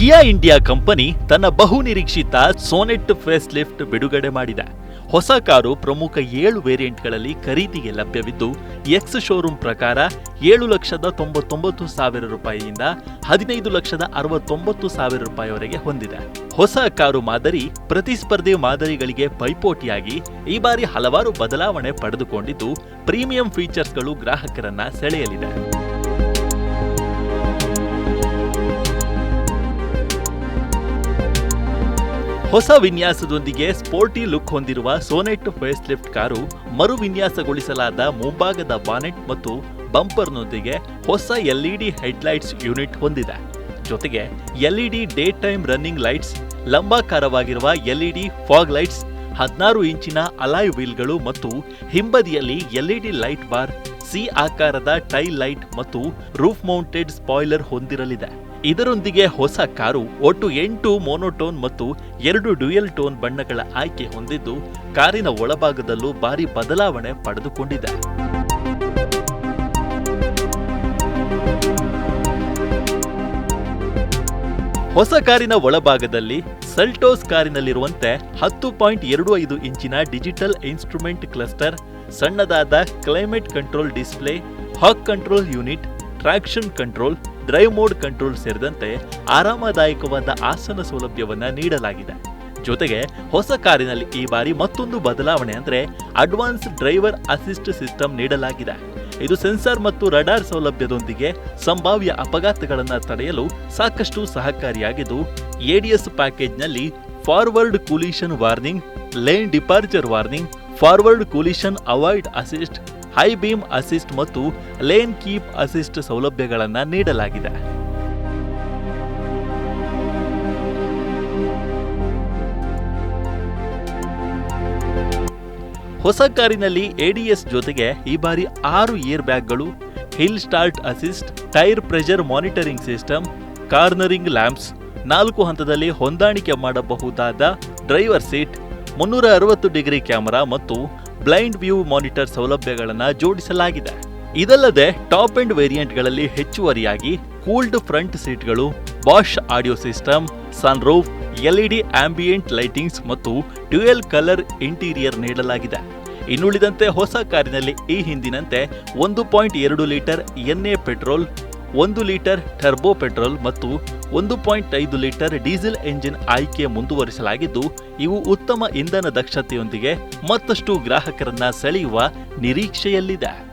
ಕಿಯಾ India company ತನ್ನ ಬಹುನಿರೀಕ್ಷಿತ Sonet face lift ಬಿಡುಗಡೆ ಮಾಡಿದೆ. ಹೊಸ ಕಾರು ಪ್ರಮುಖ ಏಳು ವೇರಿಯಂಟ್ಗಳಲ್ಲಿ ಖರೀದಿಗೆ ಲಭ್ಯವಿದ್ದು, ಎಕ್ಸ್ ಶೋರೂಮ್ ಪ್ರಕಾರ ಏಳು ಲಕ್ಷದ ತೊಂಬತ್ತೊಂಬತ್ತು ಸಾವಿರ ರೂಪಾಯಿಯಿಂದ ಹದಿನೈದು ಲಕ್ಷದ ಅರವತ್ತೊಂಬತ್ತು ಸಾವಿರ ರೂಪಾಯಿವರೆಗೆ ಹೊಂದಿದೆ. ಹೊಸ ಕಾರು ಮಾದರಿ ಪ್ರತಿಸ್ಪರ್ಧಿ ಮಾದರಿಗಳಿಗೆ ಪೈಪೋಟಿಯಾಗಿ ಈ ಬಾರಿ ಹಲವಾರು ಬದಲಾವಣೆ ಪಡೆದುಕೊಂಡಿದ್ದು, ಪ್ರೀಮಿಯಂ ಫೀಚರ್ಸ್ಗಳು ಗ್ರಾಹಕರನ್ನ ಸೆಳೆಯಲಿದೆ. ಹೊಸ ವಿನ್ಯಾಸದೊಂದಿಗೆ ಸ್ಪೋರ್ಟಿ ಲುಕ್ ಹೊಂದಿರುವ ಸೋನೆಟ್ ಫೇಸ್ ಲಿಫ್ಟ್ ಕಾರು ಮರು ವಿನ್ಯಾಸಗೊಳಿಸಲಾದ ಮುಂಭಾಗದ ಬಾನೆಟ್ ಮತ್ತು ಬಂಪರ್ನೊಂದಿಗೆ ಹೊಸ ಎಲ್ಇಡಿ ಹೆಡ್ಲೈಟ್ಸ್ ಯೂನಿಟ್ ಹೊಂದಿದೆ. ಜೊತೆಗೆ LED day time running lights ಲಂಬಾಕಾರವಾಗಿರುವ LED fog lights, ಹದಿನಾರು ಇಂಚಿನ ಅಲಾಯ್ ವೀಲ್ಗಳು ಮತ್ತು ಹಿಂಬದಿಯಲ್ಲಿ ಎಲ್ಇಡಿ ಲೈಟ್ ಬಾರ್, ಸಿ ಆಕಾರದ ಟೈಲ್ ಲೈಟ್ ಮತ್ತು ರೂಫ್ ಮೌಂಟೆಡ್ ಸ್ಪಾಯ್ಲರ್ ಹೊಂದಿರಲಿದೆ. ಇದರೊಂದಿಗೆ ಹೊಸ ಕಾರು ಒಟ್ಟು ಎಂಟು ಮೋನೋಟೋನ್ ಮತ್ತು ಎರಡು ಡ್ಯುಯಲ್ ಟೋನ್ ಬಣ್ಣಗಳ ಆಯ್ಕೆ ಹೊಂದಿದ್ದು ಕಾರಿನ ಒಳಭಾಗದಲ್ಲೂ ಭಾರಿ ಬದಲಾವಣೆ ಪಡೆದುಕೊಂಡಿದೆ. ಹೊಸ ಕಾರಿನ ಒಳಭಾಗದಲ್ಲಿ ಸಲ್ಟೋಸ್ ಕಾರಿನಲ್ಲಿರುವಂತೆ ಹತ್ತು ಪಾಯಿಂಟ್ ಎರಡು ಐದು ಇಂಚಿನ ಡಿಜಿಟಲ್ ಇನ್ಸ್ಟ್ರೂಮೆಂಟ್ ಕ್ಲಸ್ಟರ್, ಸಣ್ಣದಾದ ಕ್ಲೈಮೇಟ್ ಕಂಟ್ರೋಲ್ ಡಿಸ್ಪ್ಲೇ, ಹಾಕ್ control unit, traction control drive mode control ಸೇರಿದಂತೆ ಆರಾಮದಾಯಕವಾದ ಆಸನ ಸೌಲಭ್ಯವನ್ನ ನೀಡಲಾಗಿದೆ. ಜೊತೆಗೆ ಹೊಸ ಕಾರಿನಲ್ಲಿ ಈ ಬಾರಿ ಮತ್ತೊಂದು ಬದಲಾವಣೆ ಅಂದರೆ ಅಡ್ವಾನ್ಸ್ ಡ್ರೈವರ್ ಅಸಿಸ್ಟ್ ಸಿಸ್ಟಮ್ ನೀಡಲಾಗಿದೆ. ಇದು ಸೆನ್ಸಾರ್ ಮತ್ತು ರಡಾರ್ ಸೌಲಭ್ಯದೊಂದಿಗೆ ಸಂಭಾವ್ಯ ಅಪಘಾತಗಳನ್ನು ತಡೆಯಲು ಸಾಕಷ್ಟು ಸಹಕಾರಿಯಾಗಿದ್ದು ADS ಪ್ಯಾಕೇಜ್ನಲ್ಲಿ forward collision warning, lane departure warning, forward collision avoid assist high beam assist ಮತ್ತು ಲೇನ್ ಕೀಪ್ ಅಸಿಸ್ಟ್ ಸೌಲಭ್ಯಗಳನ್ನು ನೀಡಲಾಗಿದೆ. ಹೊಸ ಕಾರಿನಲ್ಲಿ ಎಡಿಎಸ್ ಜೊತೆಗೆ ಈ ಬಾರಿ ಆರು air ಬ್ಯಾಗ್ಗಳು, hill start assist, tyre pressure monitoring system, cornering lamps, ನಾಲ್ಕು ಹಂತದಲ್ಲಿ ಹೊಂದಾಣಿಕೆ ಮಾಡಬಹುದಾದ ಡ್ರೈವರ್ ಸೀಟ್, ಮುನ್ನೂರ ಅರವತ್ತು ಡಿಗ್ರಿ ಕ್ಯಾಮೆರಾ ಮತ್ತು ಬ್ಲೈಂಡ್ ವ್ಯೂ ಮಾನಿಟರ್ ಸೌಲಭ್ಯಗಳನ್ನು ಜೋಡಿಸಲಾಗಿದೆ. ಇದಲ್ಲದೆ ಟಾಪ್ ಎಂಡ್ ವೇರಿಯಂಟ್ಗಳಲ್ಲಿ ಹೆಚ್ಚುವರಿಯಾಗಿ cooled front ಸೀಟ್ಗಳು, Bosch audio system, sunroof, LED ambient lightings ಮತ್ತು ಡ್ಯುಯಲ್ ಕಲರ್ ಇಂಟೀರಿಯರ್ ನೀಡಲಾಗಿದೆ. ಇನ್ನುಳಿದಂತೆ ಹೊಸ ಕಾರಿನಲ್ಲಿ ಈ ಹಿಂದಿನಂತೆ ಒಂದು ಪಾಯಿಂಟ್ ಎರಡು ಲೀಟರ್ ಎನ್ಎ ಪೆಟ್ರೋಲ್ ಒಂದು ಲೀಟರ್ ಟರ್ಬೋ ಪೆಟ್ರೋಲ್ ಮತ್ತು ಒಂದು ಪಾಯಿಂಟ್ ಐದು ಲೀಟರ್ ಡೀಸೆಲ್ ಎಂಜಿನ್ ಆಯ್ಕೆ ಮುಂದುವರಿಸಲಾಗಿದ್ದು, ಇವು ಉತ್ತಮ ಇಂಧನ ದಕ್ಷತೆಯೊಂದಿಗೆ ಮತ್ತಷ್ಟು ಗ್ರಾಹಕರನ್ನ ಸೆಳೆಯುವ ನಿರೀಕ್ಷೆಯಲ್ಲಿದೆ.